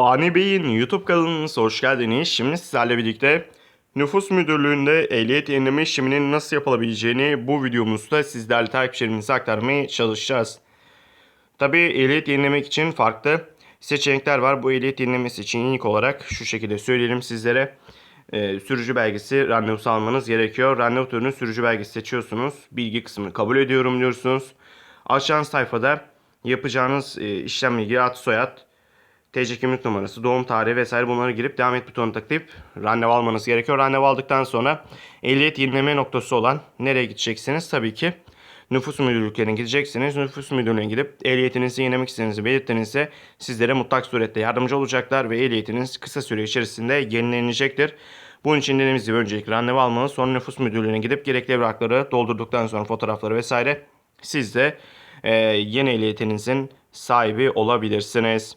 Fani Bey'in YouTube kanalınıza hoş geldiniz. Şimdi sizlerle birlikte nüfus müdürlüğünde ehliyet yenileme işleminin nasıl yapılabileceğini bu videomuzda sizlerle takipçilerimize aktarmaya çalışacağız. Tabi ehliyet yenilemek için farklı seçenekler var. Bu ehliyet yenilemesi için ilk olarak şu şekilde söyleyelim sizlere. Ee, sürücü belgesi randevusu almanız gerekiyor. Randevu türünü sürücü belgesi seçiyorsunuz. Bilgi kısmını kabul ediyorum diyorsunuz. Aşağı sayfada yapacağınız e, işlemle ilgili ad soyad, TC kimlik numarası, doğum tarihi vesaire bunları girip devam et butonuna tıklayıp randevu almanız gerekiyor. Randevu aldıktan sonra ehliyet yenileme noktası olan nereye gideceksiniz? Tabii ki nüfus müdürlüklerine gideceksiniz. Nüfus müdürlüğüne gidip ehliyetinizi yenilemek istediğinizi belirttiğinizde sizlere mutlak surette yardımcı olacaklar ve ehliyetiniz kısa süre içerisinde yenilenecektir. Bunun için dediğimiz gibi öncelikle randevu almanız, sonra nüfus müdürlüğüne gidip gerekli evrakları doldurduktan sonra fotoğrafları vesaire siz de e, yeni ehliyetinizin sahibi olabilirsiniz.